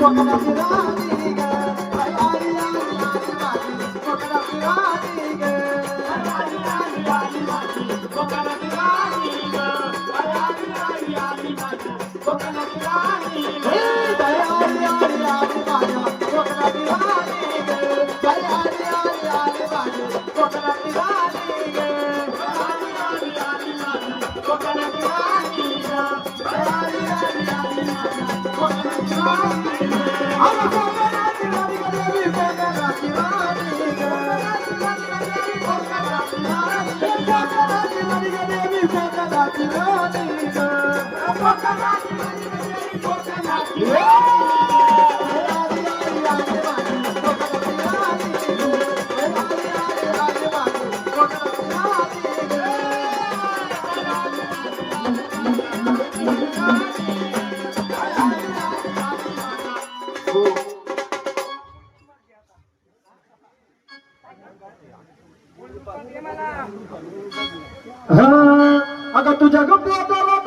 como a ciudad. हा, अगं तुझ्या गप्पा रोटा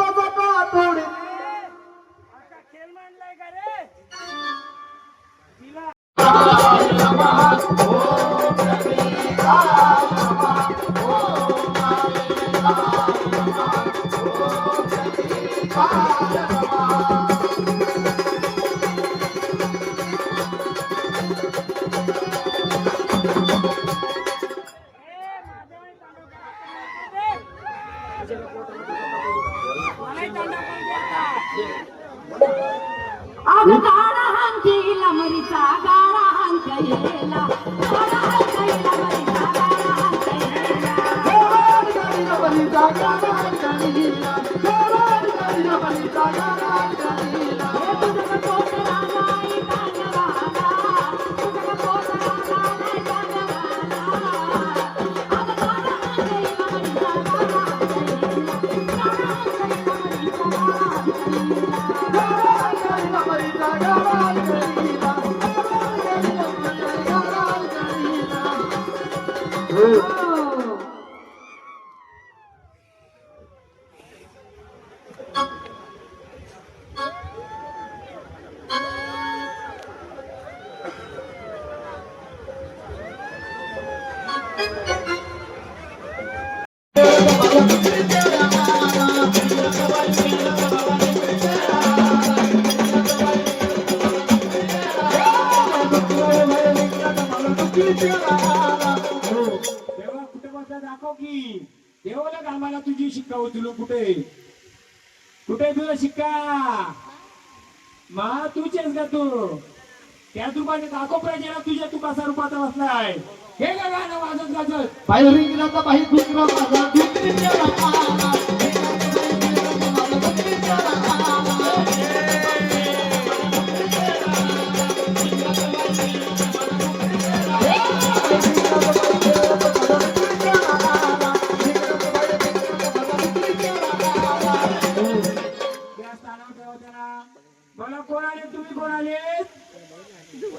अग गाडा हांकीला मरीचा गारा हांकयेला गाडा देवा शिक्का उचलू कुठे? कुठे तुझा शिक्का? मा तूचेस का तू? त्या रूपाने दाखव प्रजेला तुझ्या तू कसा रूपाचा बसलाय. हे का गाणं वाजत गाजत. बाहेर रिंगणाचा बाहेर दुसरा माझा. दुसरी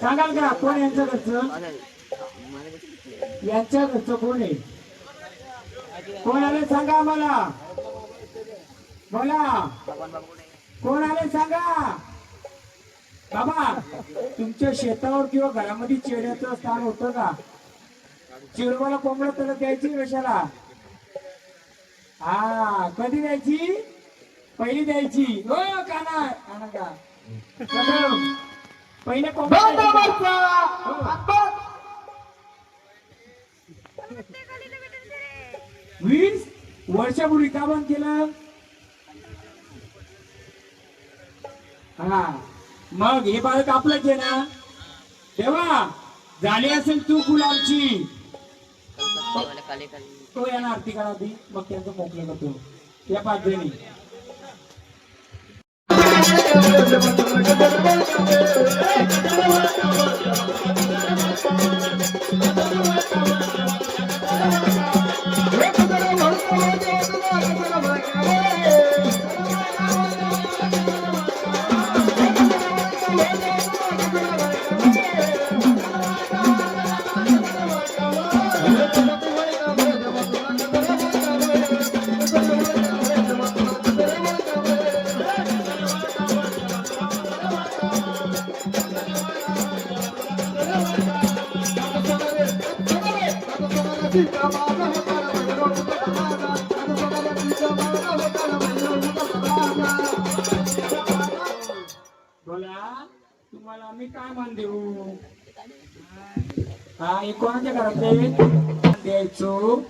सांगाल का? कोण यांचं घरचं? यांच्या घरचं कोण आहे? कोण आले सांगा आम्हाला. बोला. कोण आले सांगा. बाबा तुमच्या शेतावर किंवा घरामध्ये चेड्याचं स्थान होतं का? चिरवाला कोंबडं त्याला द्यायची कशाला? हा कधी द्यायची? पहिली द्यायची. हो काना काना का पहिले द्यायची. वीस. वर्षापूर्वी का बंद केलं? हा. मग हे बाळक आपलंच आहे ना. तेव्हा झाली असेल तू गुलामची तो येणार तिकडा आधी. मग त्यांचं मोकलं करतो. या पाच जणी. Thank you. बोला तुम्हाला आम्ही काय मान देऊ? हा हे कोणाच्या घरातले द्यायचो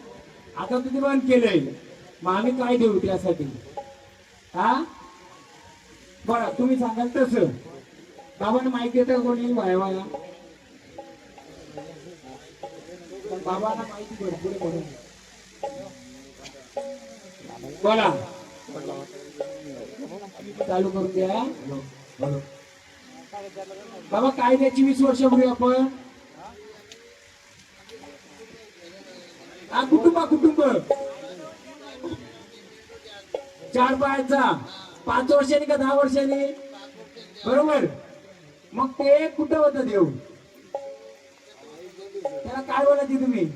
आता तुम्ही बंद केलंय. मग आम्ही काय देऊ त्यासाठी? हा? बरं तुम्ही सांगाल तसं. बाबांना माहिती येतं कोणी? वायवाला माहिती भरपूर म्हणून बोला. चालू करू द्या बाबा काय वीस वीस वर्षापूर्वी आपण. हा कुटुंब कुटुंब. चार पायाचा पाच वर्षांनी का दहा वर्षांनी? बरोबर. मग ते कुठं होतं देऊ काय बोलायची तुम्ही?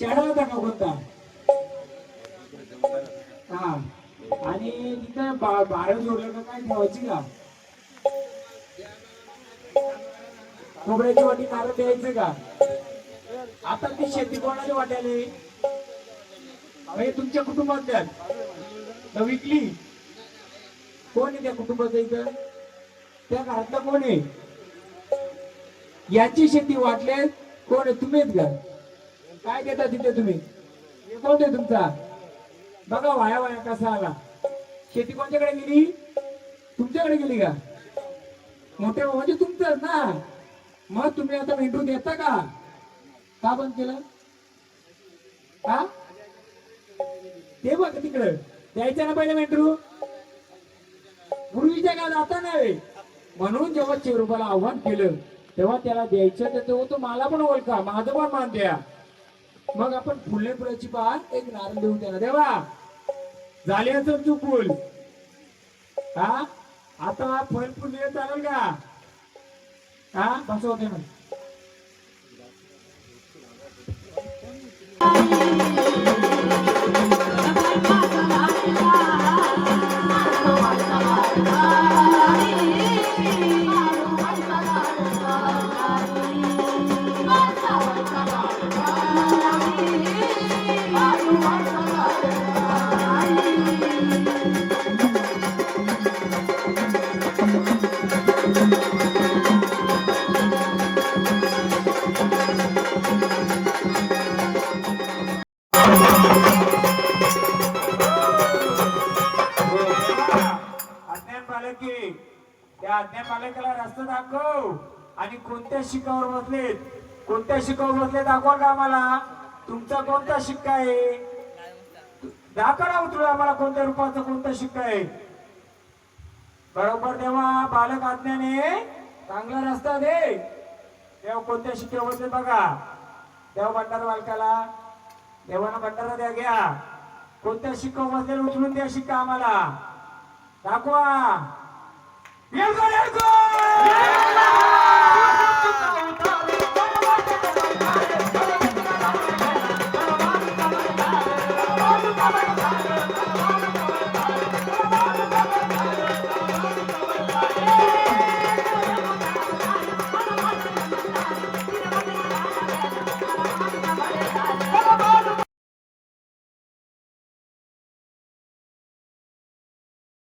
चेडा होता का कोणता? हा. आणि तिथं बा- जोडलं का काय? ठेवायची का? खोबऱ्याची वाटी नारळ द्यायचं का? आता ती शेती कोणाची वाट्याने हे तुमच्या कुटुंबात द्या विकली? कोण आहे त्या कुटुंबाचं इथं? त्या घरातलं कोण आहे? याची शेती वाटले कोण तुम्हीच का काय देता तिथे तुम्ही? कोण आहे तुमचा? बघा वाया वाया कसा आला. शेती कोणत्याकडे गेली? तुमच्याकडे गेली का? मोठे म्हणजे तुमचं ना. मग तुम्ही आता मेंढू देता का? का बंद केलं? का ते बघ तिकडं. द्यायचं ना पहिले मेंढरू? पूर्वीच्या काळात आता नाही. म्हणून जेव्हा शिवरूपाला आव्हान केलं. तेव्हा त्याला द्यायचं तर तेव्हा तो मला पण ओळखा माझं पण मान द्या. मग आपण फुले फुलाची पान एक नारळ देऊन त्याला देवा झाले असं चुकूल हा? आता फल फुले चालेल का? हा? कसं होते कोणत्या शिक्कावर बसलेत? कोणत्या शिक्कावर बसले दाखवा का आम्हाला. तुमचा कोणता शिक्का आहे? दाखवा ना उतरू आम्हाला कोणत्या रूपाचा कोणता शिक्का आहे. बरोबर तेव्हा बालक आज्ञाने चांगला रस्ता दे. तेव्हा कोणत्या शिक्क्यावर बसले बघा. तेव्हा भंडारा बालकाला. देवाना भंडारा द्या घ्या. कोणत्या शिक्का बसले उचलून द्या शिक्का आम्हाला. दाखवा. येलको, येलको! Yeah.